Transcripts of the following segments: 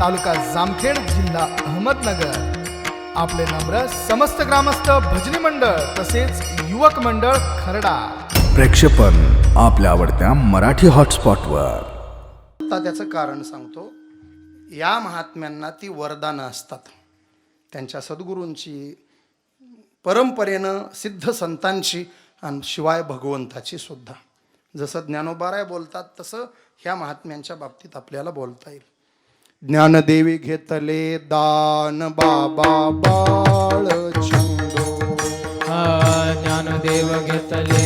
तालुका जामखेड जिल्हा अहमदनगर. आपले नम्र समस्त ग्रामस्थ भजनी मंडळ तसेच युवक मंडळ खरडा. प्रक्षेपण आपल्या आवडत्या मराठी हॉटस्पॉटवर. आता त्याचं कारण सांगतो. या महात्म्यांना ती वरदानं असतात. त्यांच्या सद्गुरूंची परंपरेनं सिद्ध संतांची आणि शिवाय भगवंताची सुद्धा. जसं ज्ञानोबाराय बोलतात तसं ह्या महात्म्यांच्या बाबतीत आपल्याला बोलता येईल. ज्ञानदेवी घेतले दान बाबा बाळ छंदो ज्ञानदेव घेतले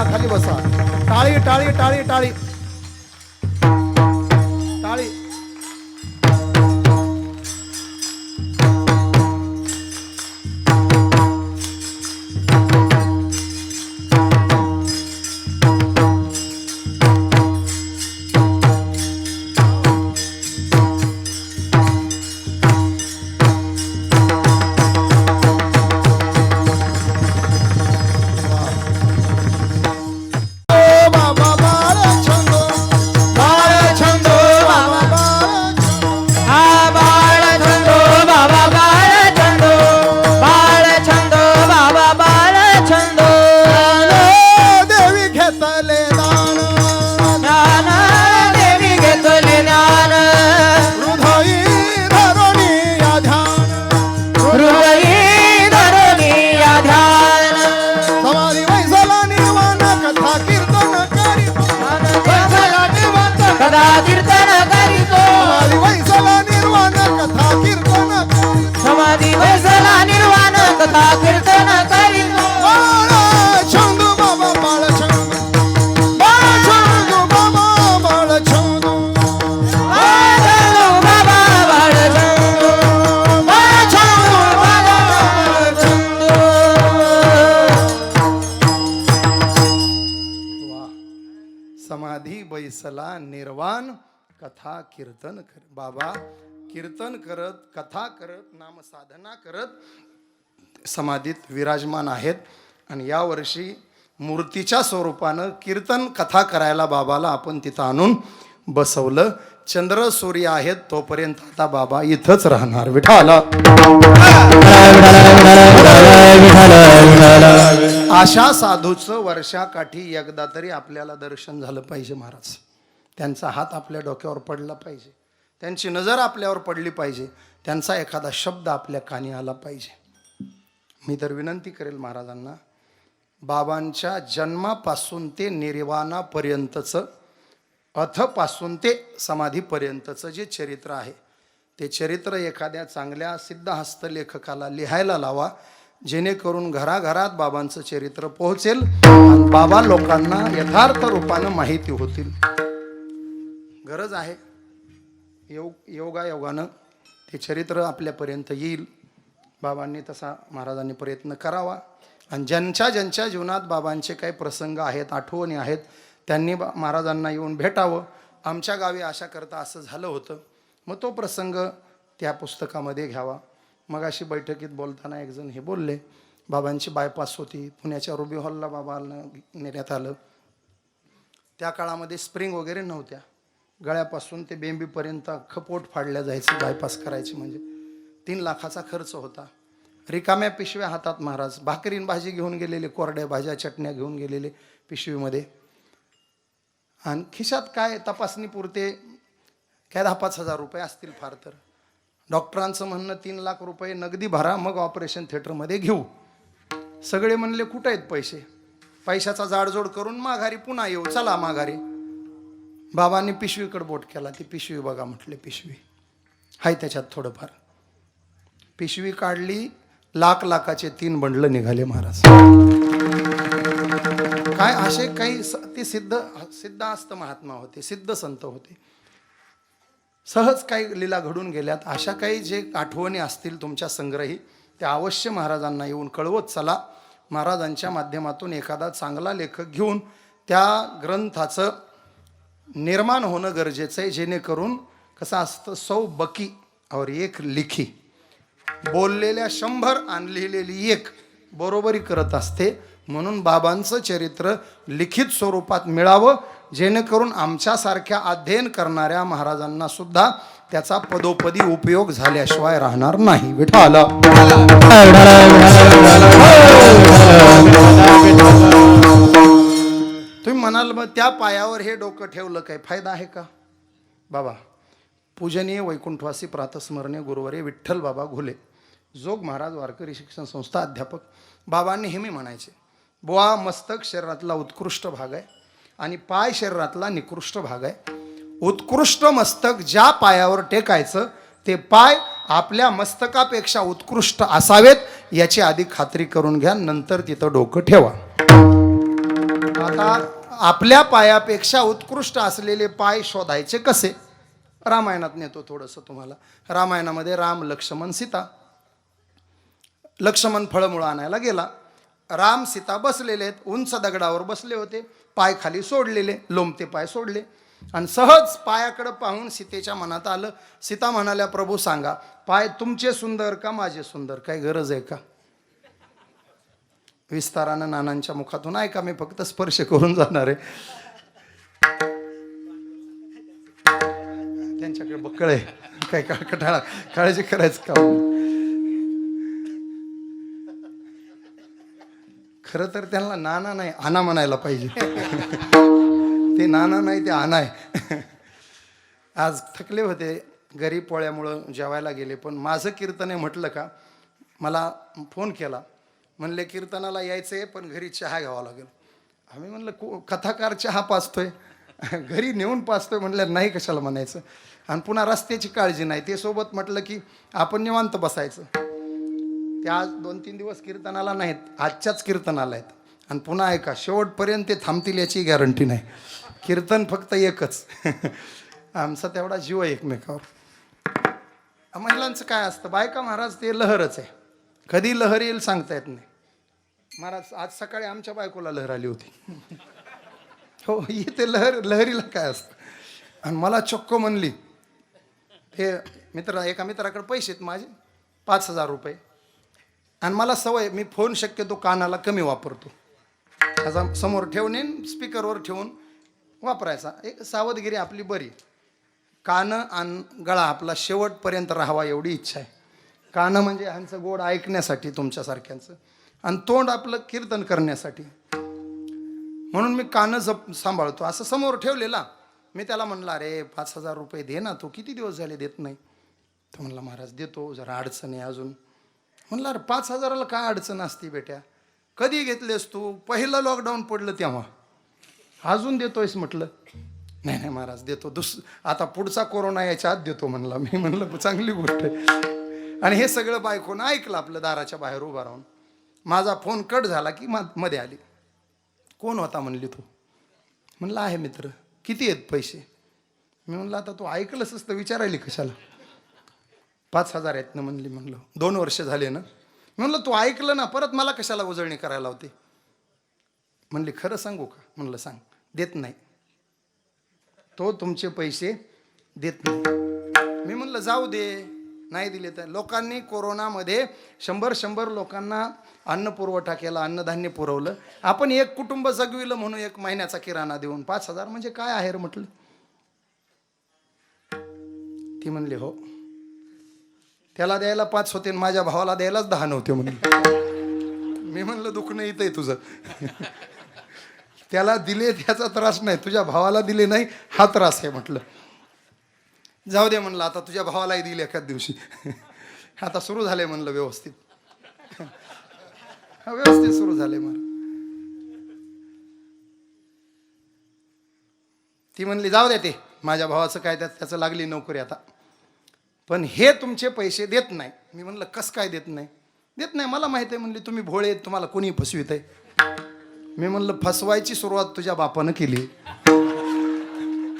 बसा खाली बसा. टाळी टाळी टाळी टाळी. दिसला निर्वाण कथा कीर्तन कर बाबा कीर्तन करत कथा करत नाम साधना करत समाधीत विराजमान आहेत. आणि यावर्षी मूर्तीच्या स्वरूपानं कीर्तन कथा करायला बाबाला आपण तिथं आणून बसवलं. चंद्र सूर्य आहेत तोपर्यंत आता बाबा इथंच राहणार. विठाला अशा साधूचं वर्षाकाठी एकदा तरी आपल्याला दर्शन झालं पाहिजे महाराज. त्यांचा हात आपल्या डोक्यावर पडला पाहिजे. त्यांची नजर आपल्यावर पडली पाहिजे. त्यांचा एखादा शब्द आपल्या कानी आला पाहिजे. मी तर विनंती करेल महाराजांना बाबांच्या जन्मापासून ते निर्वाणापर्यंतचं अथपासून ते समाधीपर्यंतचं जे चरित्र आहे ते चरित्र एखाद्या चांगल्या सिद्धहस्त लेखकाला लिहायला लावा. जेणेकरून घराघरात बाबांचं चरित्र पोहोचेल आणि बाबा लोकांना यथार्थ रूपानं माहिती होतील. गरज आहे. योग योगायोगानं ते चरित्र आपल्यापर्यंत येईल. बाबांनी तसा महाराजांनी प्रयत्न करावा. आणि ज्यांच्या ज्यांच्या जीवनात बाबांचे काही प्रसंग आहेत आठवणी आहेत त्यांनी बा महाराजांना येऊन भेटावं. आमच्या गावी आशा करता असं झालं होतं. मग तो प्रसंग त्या पुस्तकामध्ये घ्यावा. मग अशी बैठकीत बोलताना एकजण हे बोलले बाबांची बायपास होती. पुण्याच्या रुबी हॉलला बाबांना नेण्यात आलं. त्या काळामध्ये स्प्रिंग वगैरे नव्हत्या. गळ्यापासून ते बेंबीपर्यंत खपोट फाडल्या जायचं बायपास करायचे म्हणजे. तीन लाखाचा खर्च होता. रिकाम्या पिशव्या हातात महाराज. भाकरीन भाजी घेऊन गेलेले कोरड्या भाज्या चटण्या घेऊन गेलेले पिशवीमध्ये. आणि खिशात काय तपासणी पुरते काय दहा पाच हजार रुपये असतील फार तर. डॉक्टरांचं म्हणणं तीन लाख रुपये नगदी भरा मग ऑपरेशन थिएटरमध्ये घेऊ. सगळे म्हणले कुठं आहेत पैसे? पैशाचा जाडजोड करून माघारी पुन्हा येऊ. चला माघारी. बाबांनी पिशवीकडे बोट केला. ती पिशवी बघा म्हटले पिशवी. हाय त्याच्यात थोडंफार. पिशवी काढली लाख लाखाचे तीन बंडलं निघाले महाराज. काय असे काही ते सिद्ध सिद्धास्त महात्मा होते सिद्ध संत होते. सहज काही लीला घडून गेल्यात. अशा काही जे आठवणी असतील तुमच्या संग्रही त्या अवश्य महाराजांना येऊन कळवत चला. महाराजांच्या माध्यमातून एखादा चांगला लेखक घेऊन त्या ग्रंथाचं निर्माण होणं गरजेचं आहे. जेणेकरून कसं असतं सौ बकी और एक लिखी. बोललेल्या शंभर आणि लिहिलेली एक बरोबरी करत असते. म्हणून बाबांचं चरित्र लिखित स्वरूपात मिळावं. जेणेकरून आमच्यासारख्या अध्ययन करणाऱ्या महाराजांना सुद्धा त्याचा पदोपदी उपयोग झाल्याशिवाय राहणार नाही. विठाला तुम्ही म्हणाल मग त्या पायावर हे डोकं ठेवलं काय? फायदा आहे का? बाबा पूजनीय वैकुंठवासी प्रातस्मरणीय गुरुवारी विठ्ठल बाबा घुले. जोग महाराज वारकरी शिक्षण संस्था अध्यापक. बाबांनी नेहमी म्हणायचे बुवा मस्तक शरीरातला उत्कृष्ट भाग आहे. आणि पाय शरीरातला निकृष्ट भाग आहे. उत्कृष्ट मस्तक ज्या पायावर टेकायचं ते पाय आपल्या मस्तकापेक्षा उत्कृष्ट असावेत याची आधी खात्री करून घ्या नंतर तिथं डोकं ठेवा. आता आपल्या पायापेक्षा उत्कृष्ट असलेले पाय शोधायचे कसे? रामायणात नेतो थोडंसं तुम्हाला. रामायणामध्ये राम लक्ष्मण सीता. लक्ष्मण फळमुळं आणायला गेला. राम सीता बसलेले आहेत. उंच दगडावर बसले होते. पाय खाली सोडलेले लोमते पाय सोडले. आणि सहज पायाकडं पाहून सीतेच्या मनात आलं. सीता म्हणाल्या प्रभू सांगा पाय तुमचे सुंदर का माझे सुंदर? काही गरज आहे का? विस्तारानं नानांच्या मुखातून ऐका मी फक्त स्पर्श करून जाणार आहे. त्यांच्याकडे बक्कळ आहे. काय का कटाळा काळजी करायचं का खरं तर त्यांना नाना नाही आना म्हणायला पाहिजे. ते नाना नाही ते आना आहे. आज थकले होते घरी पोळ्यामुळं जेवायला गेले पण माझं कीर्तन आहे म्हटलं का मला फोन केला. म्हणले कीर्तनाला यायचं आहे पण घरी चहा घ्यावा लागेल. आम्ही म्हणलं को कथाकार चहा पाचतोय घरी नेऊन पाचतोय म्हणलं नाही कशाला म्हणायचं. आणि पुन्हा रस्त्याची काळजी नाही. ते सोबत म्हटलं की आपण निवांत बसायचं. ते आज दोन तीन दिवस कीर्तनाला नाहीत आजच्याच कीर्तनाला आहेत. आणि पुन्हा ऐका शेवटपर्यंत ते थांबतील याची गॅरंटी नाही. कीर्तन फक्त एकच. आमचा तेवढा जीव आहे एकमेकावर. महिलांचं काय असतं बायका महाराज ते लहरच आहे. कधी लहर येईल सांगता येत नाही. महाराज आज सकाळी आमच्या बायकोला लहर आली होती. हो ते लहर लहरीला काय असतं? आणि मला चक्क म्हणली ते मित्र एका मित्राकडे पैसे आहेत माझे पाच हजार रुपये. आणि मला सवय मी फोन शक्यतो कानाला कमी वापरतो. त्याचा समोर ठेवणे स्पीकरवर ठेवून वापरायचा. एक सावधगिरी आपली बरी. कानं आणि गळा आपला शेवटपर्यंत राहावा एवढी इच्छा आहे. कानं म्हणजे ह्यांचं गोड ऐकण्यासाठी तुमच्यासारख्यांचं. आणि तोंड आपलं कीर्तन करण्यासाठी. म्हणून मी कानं जप सांभाळतो. असं समोर ठेवलेला मी त्याला म्हणलं अरे पाच हजार रुपये दे ना तो किती दिवस झाले देत नाही? तो म्हणला महाराज देतो जरा अडचण आहे अजून. म्हणलं अरे पाच हजाराला काय अडचण असते बेट्या? कधी घेतलेस तू? पहिलं लॉकडाऊन पडलं तेव्हा. अजून देतोयस म्हटलं. नाही नाही महाराज देतो. दुस आता पुढचा कोरोना याच्या आत देतो म्हणला मी. म्हणलं चांगली गोष्ट आहे. आणि हे सगळं बायकोनं ऐकलं आपलं दाराच्या बाहेर उभा राहून. माझा फोन कट झाला की मध्ये आली. कोण होता? म्हणली तू. म्हणलं आहे मित्र. किती आहेत पैसे? मी म्हणलं आता तू ऐकलंच असतं विचारायली कशाला? पाच हजार आहेत ना म्हणली म्हणलं. दोन वर्ष झाले ना. म्हणलं तू ऐकलं ना परत मला कशाला उजळणी करायला होती म्हणली खरं सांगू का? म्हणलं सांग. देत नाही. तो तुमचे पैसे देत नाही. मी म्हणलं जाऊ दे. नाही दिले तर. लोकांनी कोरोनामध्ये शंभर शंभर लोकांना अन्न पुरवठा केला अन्नधान्य पुरवलं. आपण एक कुटुंब जगविलं म्हणून एक महिन्याचा किराणा देऊन. पाच हजार म्हणजे काय आहे रे म्हटलं? ती म्हणली हो. त्याला द्यायला पाच होते आणि माझ्या भावाला द्यायलाच दहा नव्हते म्हणून. मी म्हणलं दुखणं इथं आहे तुझं. त्याला दिले त्याचा त्रास नाही. तुझ्या भावाला दिले नाही हा त्रास आहे म्हटलं. जाऊ दे म्हणलं आता तुझ्या भावालाही दिले एखाद दिवशी. आता सुरू झाले म्हणलं व्यवस्थित. व्यवस्थित सुरू झाले मला ती म्हणली जाऊ दे ते. माझ्या भावाचं काय त्यात त्याचं लागली नोकरी आता. पण हे तुमचे पैसे देत नाही. मी म्हणलं कसं काय देत नाही? देत नाही मला माहिती आहे म्हणली तुम्ही भोळे तुम्हाला कोणी फसवित आहे. मी म्हणलं फसवायची सुरुवात तुझ्या बापानं केली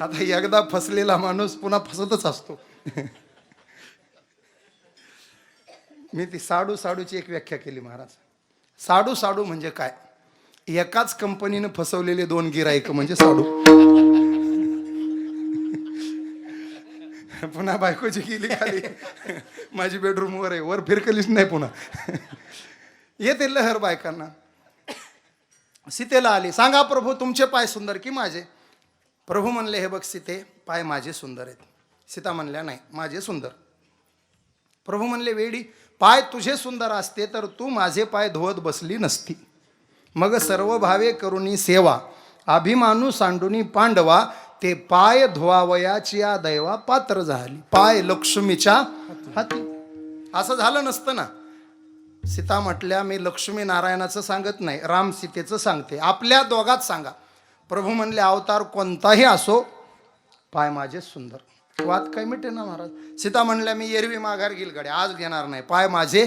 आता एकदा फसलेला माणूस पुन्हा फसतच असतो. मी ती साडू साडूची एक व्याख्या केली महाराज. साडू साडू म्हणजे काय? एकाच कंपनीनं फसवलेले दोन गिराईक म्हणजे साडू. पुन्हा बायकोची गेली खाली. माझी बेडरूम वर आहे. वर फिरकलीच नाही पुन्हा. येते लहर बायकांना. सीतेला आली. सांगा प्रभू तुमचे पाय सुंदर की माझे? प्रभू म्हणले हे बघ सीते पाय माझे सुंदर आहेत. सीता म्हणल्या नाही माझे सुंदर. प्रभू म्हणले वेडी पाय तुझे सुंदर असते तर तू माझे पाय धुवत बसली नसती. मग सर्व भावे करुणी सेवा अभिमानू सांडुनी पांडवा ते पाय धुवावयाची या दैवा पात्र झाली. पाय लक्ष्मीच्या हाती. असं झालं नसतं ना. सीता म्हटल्या मी लक्ष्मी नारायणाचं सांगत नाही राम सीतेचं सांगते. आपल्या दोघात सांगा. प्रभू म्हणले अवतार कोणताही असो पाय माझे सुंदर. वाद काय मिटे ना महाराज? सीता म्हणल्या मी एरवी माघार घेईल गड्या आज घेणार नाही पाय माझे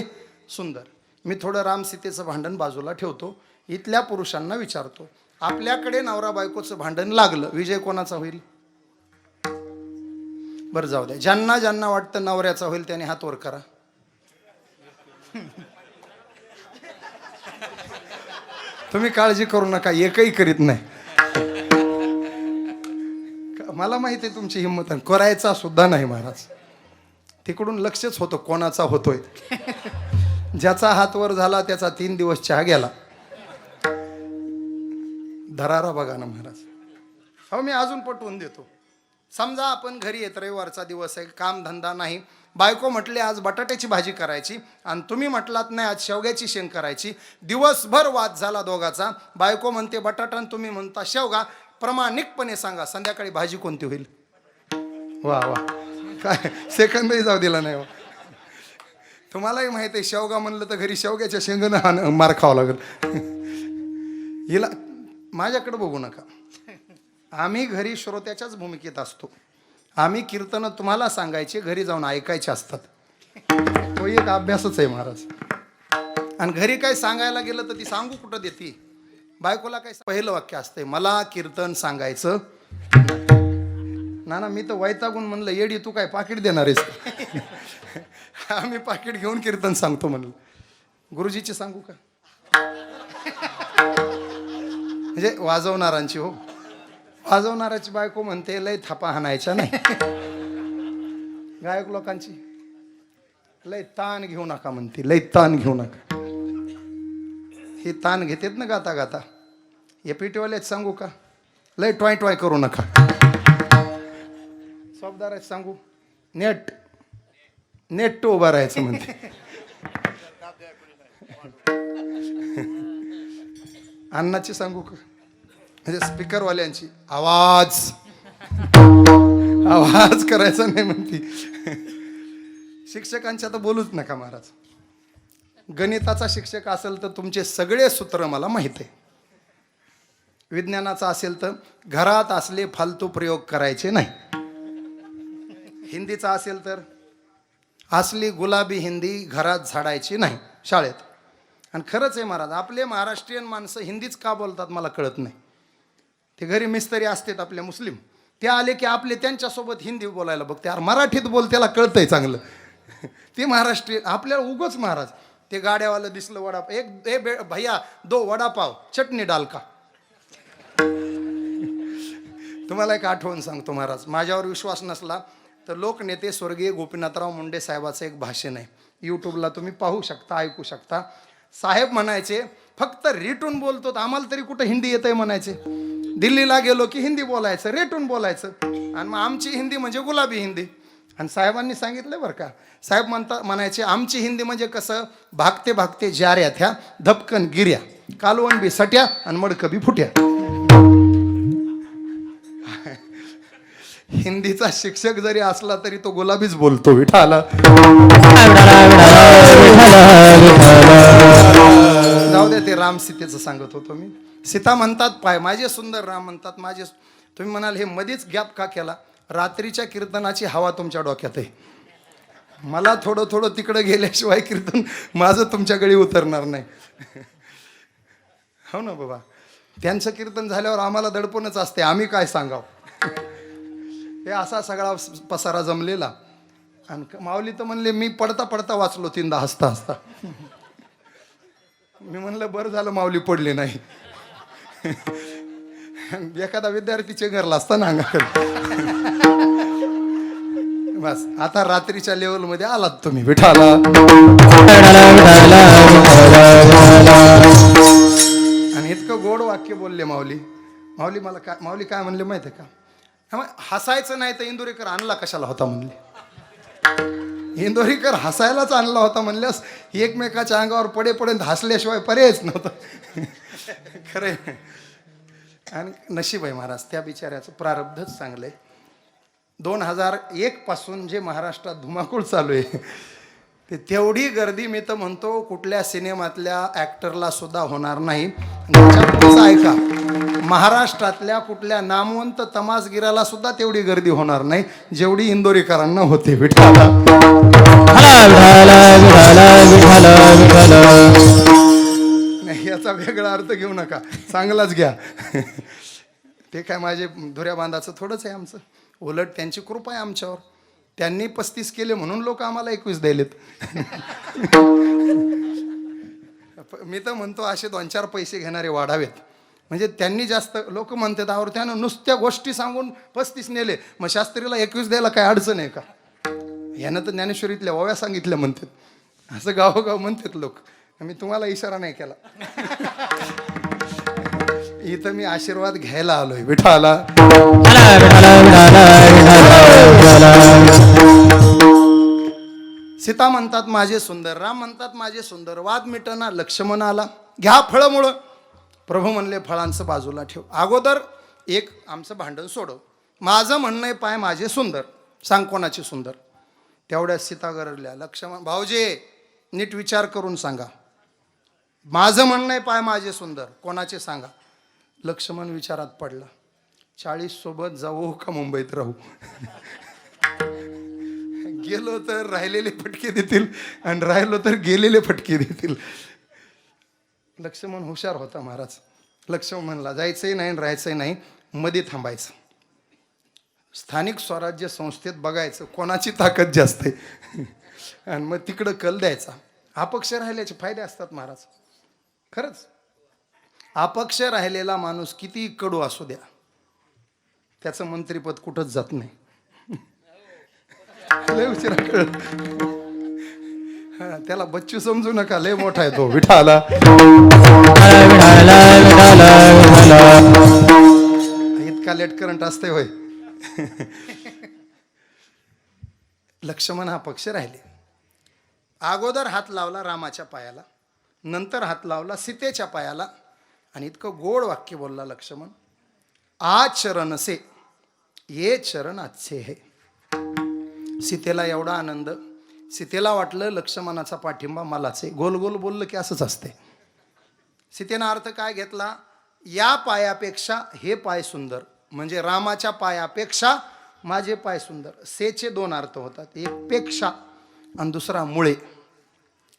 सुंदर. मी थोडं राम सीतेचं भांडण बाजूला ठेवतो इथल्या पुरुषांना विचारतो आपल्याकडे नवरा बायकोचं भांडण लागलं विजय कोणाचा होईल? बरं जाऊ द्या. ज्यांना ज्यांना वाटतं नवऱ्याचा होईल त्याने हात वर करा. तुम्ही काळजी करू नका एकही करीत नाही. मला माहिती आहे तुमची हिंमत करायचा सुद्धा नाही महाराज. तिकडून लक्षच होतं कोणाचा होतोय. ज्याचा हात वर झाला त्याचा तीन दिवस चहा गेला. धरारा बघा ना महाराज. हो मी अजून पटवून देतो. समजा आपण घरी येत रविवारचा दिवस आहे कामधंदा नाही. बायको म्हटले आज बटाट्याची भाजी करायची. आणि तुम्ही म्हटलात नाही आज शेवग्याची शेंग करायची. दिवसभर वाद झाला दोघाचा. बायको म्हणते बटाटा आणि तुम्ही म्हणता शेवगा. प्रामाणिकपणे सांगा संध्याकाळी भाजी कोणती होईल? वा वा. काय? सेकंदही जाऊ दिला नाही वा. तुम्हालाही माहिती आहे शेवगा म्हणलं तर घरी शेवग्याच्या शेंगनं मार खावं लागेल. हिला माझ्याकडे बघू नका. आम्ही घरी श्रोत्याच्याच भूमिकेत असतो. आम्ही कीर्तनं तुम्हाला सांगायचे घरी जाऊन ऐकायचे असतात. तो एक अभ्यासच आहे महाराज. आणि घरी काय सांगायला गेलं तर ती सांगू कुठं देते? बायकोला काय पहिलं वाक्य असतंय मला कीर्तन सांगायचं. ना ना मी तर वैतागून म्हणलं येडी तू काय पाकिट देणार आहेस आम्ही पाकिट घेऊन कीर्तन सांगतो म्हणलं. गुरुजीचे सांगू का? म्हणजे वाजवणारांची हो. वाजवणाराची बायको म्हणते लय थापा हाणायच्या नाही. गायक लोकांची लय ताण घेऊ नका म्हणते लय ताण घेऊ नका. हे ताण घेतेत ना गाता गाता हे पेटीवाल्याच सांगू का लय टॉय टॉय करू नका. सोबदाराच सांगू नेट नेट उभा राहायचं म्हणते. अण्णाची सांगू का? म्हणजे स्पीकरवाल्यांची. आवाज. आवाज करायचा नाही म्हणती. शिक्षकांच्या तर बोलूच नका महाराज. गणिताचा शिक्षक असेल तर तुमचे सगळे सूत्र मला माहीत आहे. विज्ञानाचा असेल तर घरात असले फालतू प्रयोग करायचे नाही. हिंदीचा असेल तर असली गुलाबी हिंदी घरात झाडायची नाही शाळेत. आणि खरंच आहे महाराज आपले महाराष्ट्रीयन माणसं हिंदीच का बोलतात मला कळत नाही. ते घरी मिस्त्री असतात आपले मुस्लिम. ते आले की आपले त्यांच्यासोबत हिंदी बोलायला बघते. अरे मराठीत बोल त्याला कळतंय चांगलं. ते महाराष्ट्रीयन आपल्याला उगच महाराज ते गाड्यावालं दिसलं वडापाव. एक ए बे भैया दो वडापाव चटणी डालका तुम्हाला एक आठवण सांगतो महाराज. माझ्यावर विश्वास नसला तर लोकनेते स्वर्गीय गोपीनाथराव मुंडे साहेबाचं एक भाषण आहे. यूट्यूबला तुम्ही पाहू शकता ऐकू शकता. साहेब म्हणायचे फक्त रेटून बोलतो तर आम्हाला तरी कुठं हिंदी येतंय म्हणायचे. दिल्लीला गेलो की हिंदी बोलायचं रेटून बोलायचं. आणि मग आमची हिंदी म्हणजे गुलाबी हिंदी. आणि साहेबांनी सांगितलं बरं का साहेब म्हणता म्हणायचे आमची हिंदी म्हणजे कसं? भागते भागते जाऱ्या थ्या धपकन गिर्या कालवण बी सट्या आणि मडकं बी फुट्या. हिंदीचा शिक्षक जरी असला तरी तो गुलाबीच बोलतो विठाला. जाऊ द्या ते राम सीतेचं सांगत होतो मी. सीता म्हणतात पाय माझे सुंदर राम म्हणतात माझे तुम्ही म्हणाल हे मध्येच गॅप का केला? रात्रीच्या कीर्तनाची हवा तुमच्या डोक्यात आहे. मला थोडं थोडं तिकडं गेल्याशिवाय कीर्तन माझं तुमच्याकडे उतरणार नाही. हो ना बाबा. त्यांचं कीर्तन झाल्यावर आम्हाला दडपणच असते. आम्ही काय सांगावं? हे असा सगळा पसारा जमलेला. आणि माऊली तर म्हणले मी पडता पडता वाचलो तीनदा हसता हसता. मी म्हणलं बरं झालं माऊली पडली नाही. एखादा विद्यार्थीचे घरला असता ना अंगाकडे. बस आता रात्रीच्या लेवलमध्ये आलात तुम्ही विठाला. आणि इतकं गोड वाक्य बोलले माऊली. माऊली मला काय माऊली काय म्हणले माहिती आहे का? हसायचं नाही तर इंदोरीकर आणला कशाला होता म्हणले? इंदोरीकर हसायलाच आणला होता म्हणल्यास एकमेकाच्या अंगावर पडे पडे हसल्याशिवाय पर्यायच नव्हतं. खरं आणि नशीब आहे महाराज त्या बिचाऱ्याचं प्रारब्धच चांगलं आहे दोन हजार एकपासून जे महाराष्ट्रात धुमाकूळ चालू आहे ते तेवढी गर्दी मी तर म्हणतो कुठल्या सिनेमातल्या ॲक्टरला सुद्धा होणार नाही. ऐका महाराष्ट्रातल्या कुठल्या नामवंत तमासगिराला सुद्धा तेवढी गर्दी होणार नाही जेवढी इंदोरीकरांना होते विठाला नाही याचा वेगळा अर्थ घेऊ नका चांगलाच घ्या. ते काय माझे धुऱ्या बांधाचं थोडंच आहे आमचं. उलट त्यांची कृपा आहे आमच्यावर. त्यांनी पस्तीस केले म्हणून लोक आम्हाला एकवीस द्यायलेत मी तर म्हणतो असे दोन चार पैसे घेणारे वाढावेत. म्हणजे त्यांनी जास्त लोक म्हणतात आवर त्यानं नुसत्या गोष्टी सांगून पस्तीस नेले. मग शास्त्रीला एकवीस द्यायला काय अडचण आहे का? यानं तर ज्ञानेश्वरीतल्या ओव्या सांगितल्या म्हणतात. असं गावोगाव म्हणतात लोक. मी तुम्हाला इशारा नाही केला. इथं मी आशीर्वाद घ्यायला आलोय. विठाला. सीता म्हणतात माझे सुंदर राम म्हणतात माझे सुंदर वाद मिटना लक्ष्मण आला. घ्या फळमुळं. प्रभू म्हणले फळांचं बाजूला ठेव. अगोदर एक आमचं भांडण सोडव. माझं म्हणणं आहे पाय माझे सुंदर. सांग कोणाचे सुंदर? तेवढ्या सीता गरजल्या. लक्ष्मण भाऊजे नीट विचार करून सांगा. माझं म्हणणं आहे पाय माझे सुंदर. कोणाचे सांगा? लक्ष्मण विचारात पडला. चाळीस सोबत जाऊ का मुंबईत राहू? गेलो तर राहिलेले फटके देतील आणि राहिलो तर गेलेले फटके देतील. लक्ष्मण हुशार होता महाराज. लक्ष्मण म्हणला जायचंही नाही आणि राहायचंही नाही मध्ये थांबायचं. स्थानिक स्वराज्य संस्थेत बघायचं कोणाची ताकद जास्त आहे? आणि मग तिकडं कल द्यायचा. अपक्ष राहिल्याचे फायदे असतात महाराज. खरंच. अपक्ष राहिलेला माणूस किती कडू असू द्या त्याचं मंत्रीपद कुठंच जात नाही. लय उशिरा कळ त्याला बच्चू समजू नका लय मोठा आहे तो विठाला. इतका लेट करंट असते होय. लक्ष्मण हा पक्ष राहिले. अगोदर हात लावला रामाच्या पायाला नंतर हात लावला सीतेच्या पायाला आणि इतकं गोड वाक्य बोलला लक्ष्मण आ चरण से ये चरण अच्छे हे. सीतेला एवढा आनंद. सीतेला वाटलं लक्ष्मणाचा पाठिंबा मलाच आहे. गोल गोल बोललं की असंच असते सीतेनं अर्थ काय घेतला? या पायापेक्षा हे पाय सुंदर. म्हणजे रामाच्या पायापेक्षा माझे पाय सुंदर. सेचे दोन अर्थ होतात. एक पेक्षा आणि दुसरा मुळे.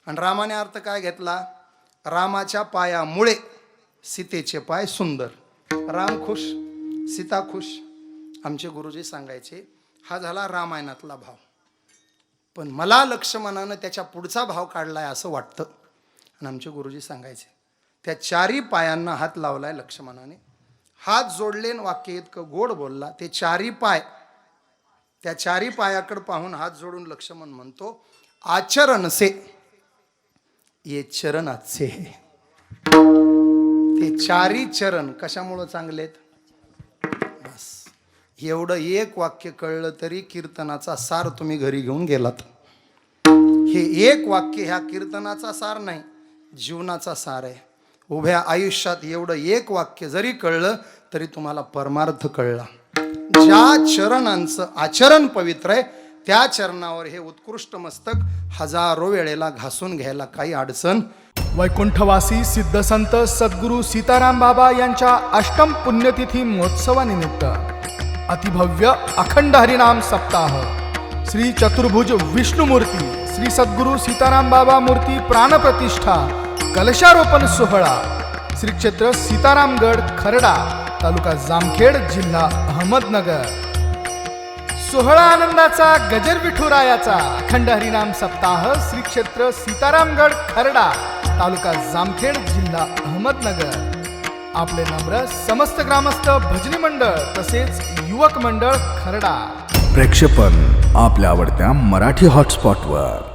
आणि रामाने अर्थ काय घेतला? रामाच्या पायामुळे सीतेचे पाय सुंदर. राम खुश सीता खुश. आमचे गुरुजी सांगायचे हा झाला रामायणातला भाव. पण मला लक्ष्मणानं त्याच्या पुढचा भाव काढलाय असं वाटतं. आणि आमचे गुरुजी सांगायचे त्या चारी पायांना हात लावलाय लक्ष्मणाने. हात जोडले वाक्य इतकं गोड बोलला. ते चारी पाय त्या चारी पायाकडे पाहून हात जोडून लक्ष्मण म्हणतो आचरण से ये चरण अच्छे है ते चारी चरण कशामुळं चांगलेत? एवढं एक वाक्य कळलं तरी कीर्तनाचा सार तुम्ही घरी घेऊन गेलात. हे एक वाक्य ह्या कीर्तनाचा सार नाही जीवनाचा सार आहे. उभ्या आयुष्यात एवढं एक वाक्य जरी कळलं तरी तुम्हाला परमार्थ कळला. ज्या चरणांचं आचरण पवित्र आहे त्या चरणावर हे उत्कृष्ट मस्तक हजारो वेळेला घासून घ्यायला काही अडचण वैकुंठवासी सिद्धसंत सद्गुरू सीताराम बाबा यांच्या अष्टम पुण्यतिथी महोत्सवानिमित्त. अतिभव्य अखंड हरिनाम सप्ताह। श्री चतुर्भुज विष्णुमूर्ती श्री सद्गुरू सीताराम बाबा मूर्ती प्राणप्रतिष्ठा कलशारोपण सोहळा। श्री क्षेत्र सीतारामगड खरडा तालुका जामखेड जिल्हा अहमदनगर। सोहळा आनंदाचा गजर विठुरायाचा अखंड हरिनाम सप्ताह श्री क्षेत्र सीतारामगड खरडा तालुका जामखेड जिल्हा अहमदनगर। आपले नम्र समस्त ग्रामस्थ भजनी मंडळ तसेच युवक मंडळ खरडा. प्रेक्षेपण आपल्या आवडत्या मराठी हॉटस्पॉटवर